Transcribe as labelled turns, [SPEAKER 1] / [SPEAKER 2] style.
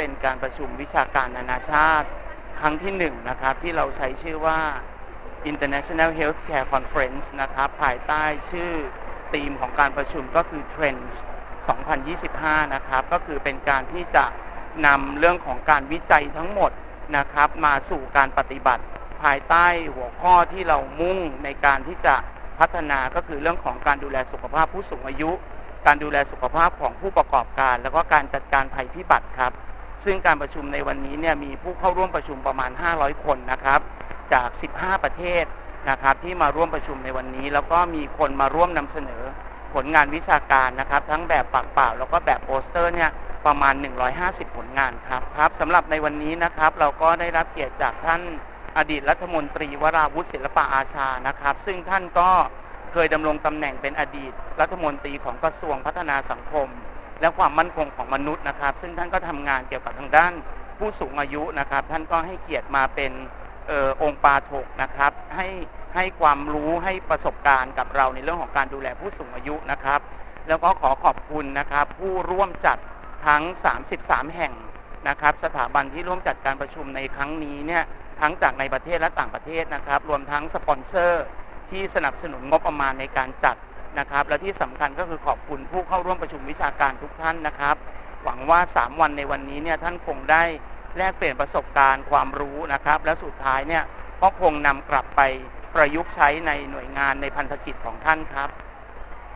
[SPEAKER 1] เป็นการประชุมวิชาการนานาชาติครั้งที่หนึ่งนะครับที่เราใช้ชื่อว่า International Healthcare Conference นะครับภายใต้ชื่อธีมของการประชุมก็คือ Trends 2025 นะครับก็คือเป็นการที่จะนำเรื่องของการวิจัยทั้งหมดนะครับมาสู่การปฏิบัติ ภายใต้หัวข้อที่เรามุ่งในการที่จะพัฒนาก็คือเรื่องของการดูแลสุขภาพผู้สูงอายุ การดูแลสุขภาพของผู้ประกอบการ แล้วก็การจัดการภัยพิบัติครับ ซึ่งการประชุมในวันนี้เนี่ยมีผู้เข้าร่วมประชุมประมาณ 500 คนนะครับจาก 15 ประเทศนะครับที่มาร่วมประชุมในวันนี้ แล้วก็มีคนมาร่วมนำเสนอผลงานวิชาการนะครับ ทั้งแบบปากเปล่า แล้วก็แบบโปสเตอร์เนี่ยประมาณ 150 ผลงานครับครับสำหรับในวันนี้นะครับเราก็ได้รับเกียรติจากท่านอดีตรัฐมนตรีวราวุฒิศิลปะอาชานะครับ ซึ่งท่านก็เคยดำรงตำแหน่งเป็นอดีตรัฐมนตรีของกระทรวงพัฒนาสังคม และความมั่นคงของมนุษย์นะครับ ซึ่งท่านก็ทำงานเกี่ยวกับทางด้านผู้สูงอายุนะครับ ท่านก็ให้เกียรติมาเป็นออองค์ปาถกนะครับให้ให้ความรู้ให้ประสบการณ์กับเราในเรื่องของการดูแลผู้สูงอายุนะครับ แล้วก็ขอขอบคุณนะครับ ผู้ร่วมจัดทั้ง 33 แห่งนะครับ สถาบันที่ร่วมจัดการประชุมในครั้งนี้เนี่ยทั้งจากในประเทศและต่างประเทศนะครับ รวมทั้งสปอนเซอร์ที่สนับสนุนงบประมาณในการจัด นะครับ และที่สำคัญก็คือขอบคุณผู้เข้าร่วมประชุมวิชาการทุกท่านนะครับ หวังว่า 3 วันในวันนี้เนี่ยท่านคงได้แลกเปลี่ยนประสบการณ์ความรู้นะครับ และสุดท้ายเนี่ยก็คงนำกลับไปประยุกต์ใช้ในหน่วยงานในพันธกิจของท่านครับ